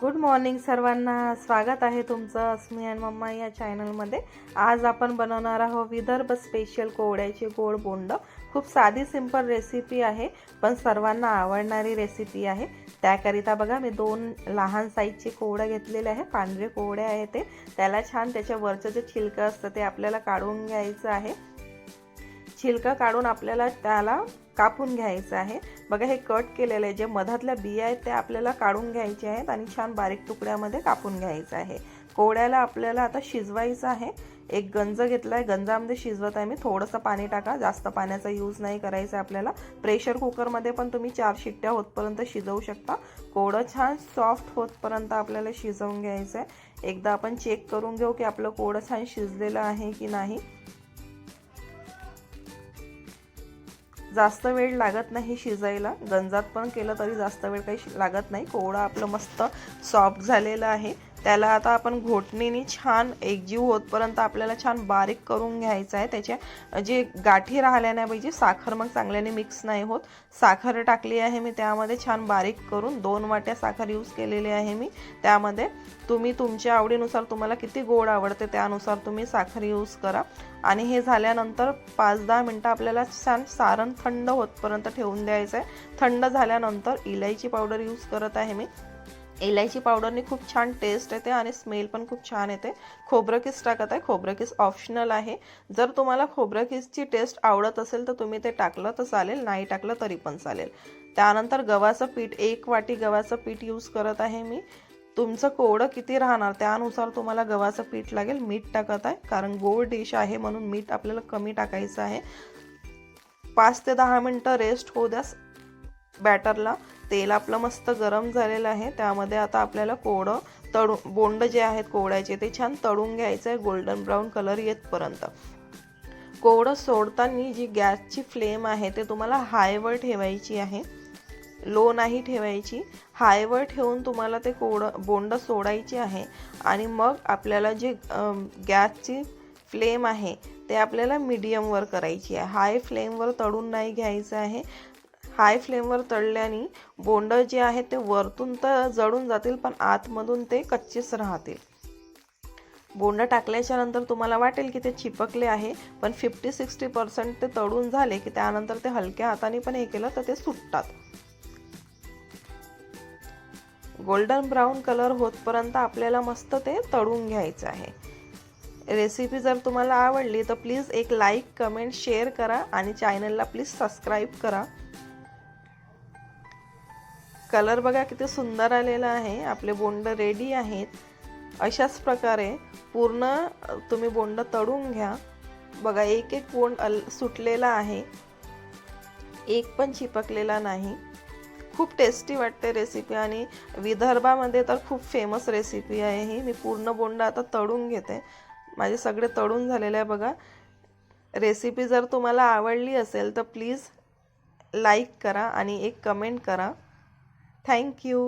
Good morning सर्वांना. स्वागत आहे तुमचं अस्मी अँड मम्मा या चॅनलमध्ये आज आपण बनवणार आहोत विदर्भ स्पेशल कोवड्याचे गोड बोंड. खूप साधी सिंपल रेसिपी आहे पण सर्वांना आवडणारी रेसिपी आहे. त्याकरिता बघा मी दोन लहान साईजचे कोवडं घेतलेले आहे. पांढरे कोवडे आहे ते. त्याला छान त्याच्या वरचं जे छिलकं असतं ते आपल्याला काढून घ्यायचं आहे. छिलकं काढून आपल्याला त्याला कापून घ्यायचं आहे. बघा हे कट केलेलं आहे. जे मधातल्या बिया आहेत त्या आपल्याला काढून घ्यायचे आहेत आणि छान बारीक तुकड्यामध्ये कापून घ्यायचं आहे. कोवड्याला आपल्याला आता शिजवायचं आहे. एक गंज घेतला आहे गंजामध्ये शिजवत आहे मी. थोडंसं पाणी टाका. जास्त पाण्याचा यूज नाही करायचा आपल्याला. प्रेशर कुकरमध्ये पण तुम्ही चार शिट्ट्या होतपर्यंत शिजवू शकता. कोवडं छान सॉफ्ट होतपर्यंत आपल्याला शिजवून घ्यायचं आहे. एकदा आपण चेक करून घेऊ की आपलं कोवडं छान शिजलेलं आहे की नाही. जास्त वेळ लागत नाही शिजायला. गंजात पण केलं तरी जास्त वेळ काही लागत नाही. कोवळा आपलं मस्त सॉफ्ट झालेलं आहे. त्याला आता आपण घोटणीने छान एकजीव होतपर्यंत आपल्याला छान बारीक करून घ्यायचं आहे. त्याच्या जे गाठी राहिल्या नाही पाहिजे साखर मग चांगल्याने मिक्स नाही होत. साखर टाकली आहे मी त्यामध्ये छान बारीक करून दोन वाट्या साखर यूज केलेली आहे मी. त्यामध्ये तुम्ही तुमच्या आवडीनुसार तुम्हाला किती गोड आवडते त्यानुसार तुम्ही साखर यूज करा. आणि हे झाल्यानंतर पाच दहा मिनटं आपल्याला छान सारण थंड होतपर्यंत ठेवून द्यायचं आहे थंड झाल्यानंतर इलायची पावडर यूज करत आहे मी. इलायची पावडरने खूप छान टेस्ट येते आणि स्मेल पण खूप छान येते. खोबरं किस टाकत आहे. खोबरं किस ऑप्शनल आहे. जर तुम्हाला खोबरं किसची टेस्ट आवडत असेल तर तुम्ही ते टाकलं तर चालेल. नाही टाकलं तरी पण चालेल. त्यानंतर गव्हाचं पीठ एक वाटी गव्हाचं पीठ यूज करत आहे मी. तुमचं कोवडं किती राहणार त्यानुसार तुम्हाला गव्हाचं पीठ लागेल. मीठ टाकत आहे. कारण गोड डिश आहे म्हणून मीठ आपल्याला कमी टाकायचं आहे. पाच ते दहा मिनटं रेस्ट होऊ द्या. बॅटरला तेल आपलं मस्त गरम झालेलं आहे. त्यामध्ये आता आपल्याला कोवडं तळू बोंड जे आहेत कोवड्याचे ते छान तळून घ्यायचं आहे गोल्डन ब्राऊन कलर येतपर्यंत. कोवडं सोडताना जी गॅसची फ्लेम आहे ते तुम्हाला हायवर ठेवायची आहे. लो नाही ठेवायची. हायवर ठेवून तुम्हाला ते कोवडं बोंड सोडायची आहे. आणि मग आपल्याला जे गॅसची फ्लेम आहे ते आपल्याला मीडियमवर करायची आहे. हाय फ्लेमवर तळून नाही घ्यायचं आहे. हाय फ्लेमवर तळल्याने बोंड जे आहेत ते वरतून तर जळून जातील पण आतमधून ते कच्चेच राहतील. बोंड टाकल्याच्या नंतर तुम्हाला वाटेल की ते चिपकले आहे पण फिफ्टी सिक्स्टी पर्सेंट ते तळून झाले की त्यानंतर ते हलक्या हाताने पण हे केलं तर ते सुटतात. गोल्डन ब्राऊन कलर होतपर्यंत आपल्याला मस्त ते तळून घ्यायचं आहे. रेसिपी जर तुम्हाला आवडली तर प्लीज एक लाईक कमेंट शेअर करा आणि चॅनलला प्लीज सबस्क्राईब करा. कलर बघा किती सुंदर आलेला आहे. आपले बोंड रेडी आहेत. अशाच प्रकारे पूर्ण तुम्ही बोंड तळून घ्या. बघा एक एक बोंड अल सुटलेला आहे. एक पण चिपकलेला नाही. खूप टेस्टी वाटते रेसिपी आणि विदर्भामध्ये तर खूप फेमस रेसिपी आहे ही. मी पूर्ण बोंड आता तळून घेते. माझे सगळे तळून झालेले आहे बघा. रेसिपी जर तुम्हाला आवडली असेल तर प्लीज लाईक करा आणि एक कमेंट करा. Thank you.